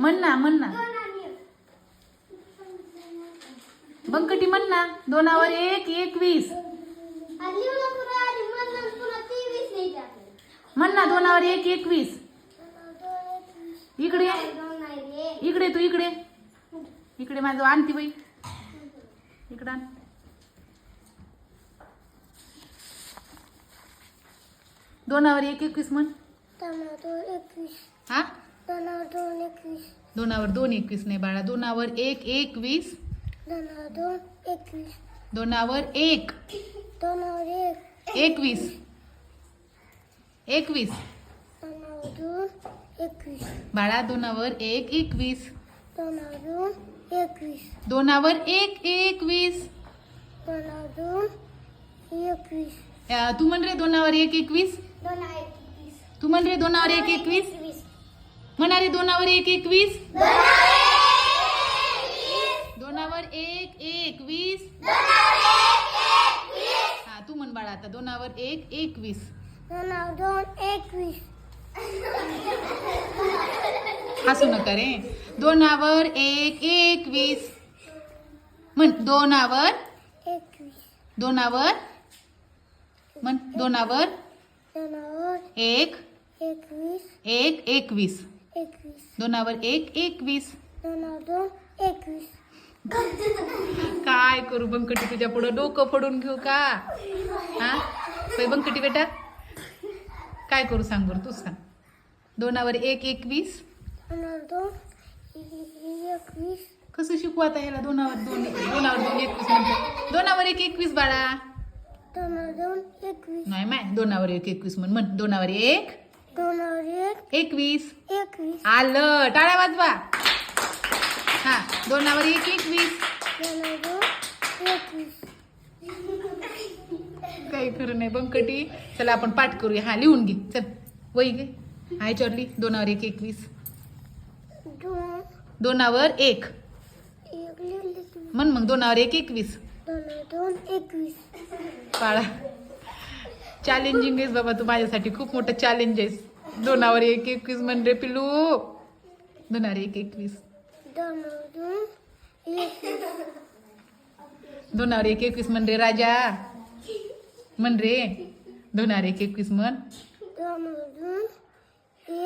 म्हण ना म्हण ना. बंकटी म्हण ना. दोनावर एक एकवीस. म्हण ना दोनावर एक एकवीस. इकडे ये. इकडे तू इकडे. इकडे माझं आणती बाई. इकडं आण. दोनावर एक एकवीस म्हण. एकवीस. हा? दोनावर दोन एकवीस. दोनावर दोन एकवीस नाही बाळा. दोनावर एक एकवीस. दोनावर दोन एकवीस. दोनावर एक. दोनावर एक. एकवीस. एकवीस. बाळा दोनावर एक एकवीस. दोनावर एक एकवीस. तू म्हण रे दोनावर एक एकवीस. तू म्हण रे दोनावर एक एकवीस. एकवीस. म्हणा रे दोनावर एक एकवीस. दोनावर एक एकवीस. हा तू म्हण बाळा आता दोनावर एक एकवीस. दोनावर दोन एकवीस. हसू नका रे. दोनावर एक एकवीस म्हण दोनावर दोनावर म्हण दोनावर एक एक एकवीस दोनावर एक एकवीस काय करू बंकटी तुझ्या पुढं? डोकं फोडून घेऊ का? हा? बंकटी बेटा. काय करू सांग बरं तूच सांग. दोनावर एक एकवीस कसं शिकू आता ह्याला? दोनावर दोन दोनावर दोन एकवीस म्हणतो दोनावर एक एकवीस बाळा. एकवीस नाही माय. दोनावर एक एकवीस म्हण. म्हण. दोनावर एक दोनावर एकवीस एकवीस आलं. टाळ्या वाजवा. हा. दोनावर एक एकवीस एकवीस काही खरं नाही बंकटी चला आपण पाठ करूया. हा लिहून घे. चल. वही घे. हाय चॉरली दोनावर एक एकवीस. दोन. दोनावर एक. म्हण मग दोनावर एक एकवीस. बाळा. चॅलेंजिंग आहेस बाबा तू माझ्यासाठी. खूप मोठं चॅलेंज आहेस. दोनावर एक एकवीस म्हण रे पिलू दोनावर एक एकवीस. दोनावर दोन एकवीस. दोनावर एक एकवीस म्हण रे राजा. म्हण रे. दोनावर एक एकवीस म्हण.